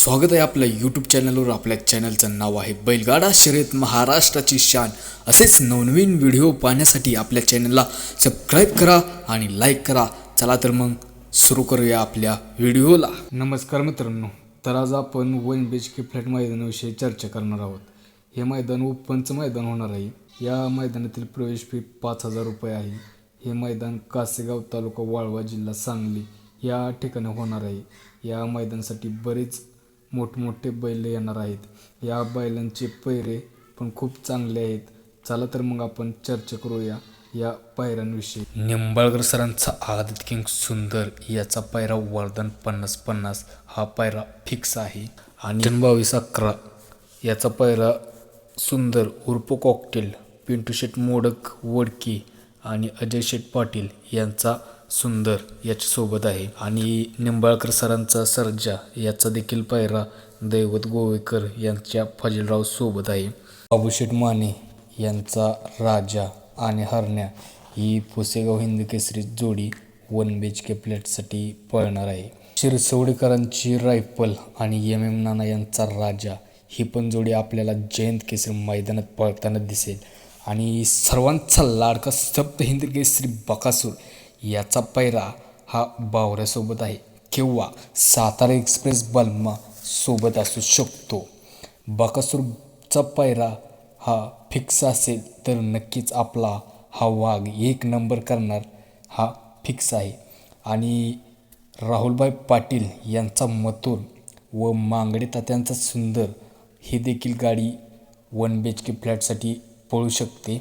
स्वागत आहे आपल्या यूट्यूब चॅनलवर आपल्या चॅनलचं नाव आहे बैलगाडा शर्यत महाराष्ट्राची शान. असेच नवनवीन व्हिडिओ पाहण्यासाठी आपल्या चॅनलला सबस्क्राईब करा आणि लाईक करा. चला तर मग सुरू करूया आपल्या व्हिडिओला नमस्कार मित्रांनो तर आज आपण one B H K flat मैदानाविषयी चर्चा करणार आहोत. हे मैदान ओपनचं मैदान होणार आहे. या मैदानातील प्रवेश फी पाच हजार रुपये आहे. हे मैदान कासेगाव तालुका वाळवा जिल्हा सांगली या ठिकाणी होणार आहे. या मैदानासाठी बरेच मोठमोठे बैल येणार आहेत. या बैलांचे पैरे पण खूप चांगले आहेत. चला तर मग आपण चर्चा करूया या पायऱ्यांविषयी निंबाळकर सरांचा आदित किंग सुंदर याचा पायरा वर्धन पन्नास पन्नास हा पायरा फिक्स आहे. आणि बावीस अकरा याचा पायरा सुंदर उर्फ कॉकटेल पिंटू शेट मोडक वडकी आणि अजय शेट पाटील यांचा सुंदर याच्यासोबत आहे. आणि निंबाळकर सरांचा सर्जा याचा देखील पायरा दैवत गोवेकर यांच्या फजीलराव सोबत आहे. बाबूशेठ माने यांचा राजा आणि हरण्या ही पुसेगाव हिंद केसरी जोडी वन बेच के प्लेटसाठी पळणार आहे. शिरसवडेकरांची रायफल आणि एम एम नाना यांचा राजा ही पण जोडी आपल्याला जयंत केसरी मैदानात पळताना दिसेल. आणि सर्वांचा लाडका सप्त हिंद केसरी बकासूर याचा पैरा हा बावऱ्यासोबत आहे किंवा सातारा एक्सप्रेस बल्मा सोबत असू शकतो. बकासूरचा पैरा हा फिक्स असेल तर नक्कीच आपला हा वाघ एक नंबर करणार हा फिक्स आहे. आणि राहुलभाई पाटील यांचा मथुर व मांगडे तात्यांचा सुंदर ही देखील गाडी वन बी एच के फ्लॅटसाठी पळू शकते.